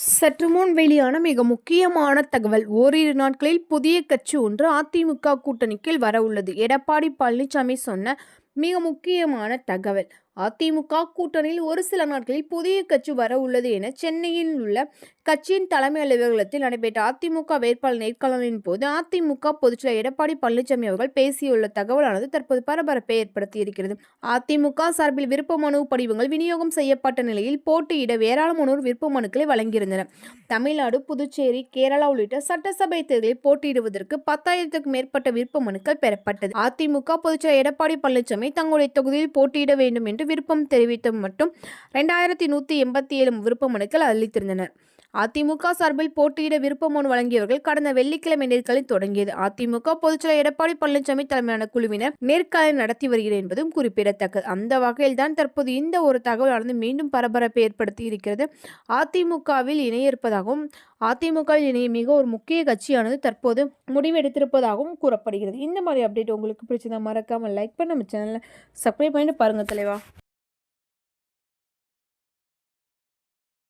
சற்று முன் வெளியான மிக முக்கியமான தகவல் ஓரிரு நாட்களில் புதிய கட்சி ஒன்று அதிமுக கூட்டணிக்கில் வர உள்ளது எடப்பாடி பழனிசாமி சொன்ன மிக முக்கியமான தகவல் அதிமுக கூட்டணியில் ஒரு சில நாட்களில் புதிய கட்சி வர உள்ளது என சென்னையில் உள்ள கட்சியின் தலைமை அலுவலகத்தில் நடைபெற்ற அதிமுக வேட்பாளர் நேர்காணலின் போது அதிமுக பொதுச்செயலர் எடப்பாடி பழனிசாமி அவர்கள் பேசியுள்ள தகவலானது தற்போது பரபரப்பை ஏற்படுத்தியிருக்கிறது. அதிமுக சார்பில் விருப்ப மனு படிவங்கள் விநியோகம் செய்யப்பட்ட நிலையில் போட்டியிட ஏராளமானோர் விருப்ப மனுக்களை வழங்கியிருந்தனர். தமிழ்நாடு புதுச்சேரி கேரளா உள்ளிட்ட சட்டசபை தேர்தலில் போட்டியிடுவதற்கு பத்தாயிரத்துக்கும் மேற்பட்ட விருப்ப மனுக்கள் பெறப்பட்டது. அதிமுக பொதுச்செயலர் எடப்பாடி பழனிசாமி தங்களுடைய தொகுதியில் போட்டியிட வேண்டும் என்று விருப்பம் தெரிவித்து மட்டும் ரெண்டாயிரத்தி நூற்றி எண்பத்தி ஏழு விருப்ப மனுக்கள் அளித்திருந்தனர். அதிமுக சார்பில் போட்டியிட விருப்ப மனு வழங்கியவர்கள் கடந்த வெள்ளிக்கிழமை நேர்காணல் தொடங்கியது. அதிமுக பொதுச்செயலர் எடப்பாடி பழனிசாமி தலைமையிலான குழுவினர் நேர்காணல் நடத்தி வருகிறது என்பதும் குறிப்பிடத்தக்கது. அந்த வகையில் தான் தற்போது இந்த ஒரு தகவலானது மீண்டும் பரபரப்பை ஏற்படுத்தி இருக்கிறது. அதிமுகவில் இணைய இருப்பதாகவும் அதிமுகவில் இணைய மிக ஒரு முக்கிய கட்சியானது தற்போது முடிவெடுத்திருப்பதாகவும் கூறப்படுகிறது. இந்த மாதிரி அப்டேட் உங்களுக்கு பிடிச்சதா மறக்காமல் லைக் பண்ண நம்ம சேனலை சப்ஸ்கிரைப் பண்ணிட்டு பாருங்கள் தலைவா.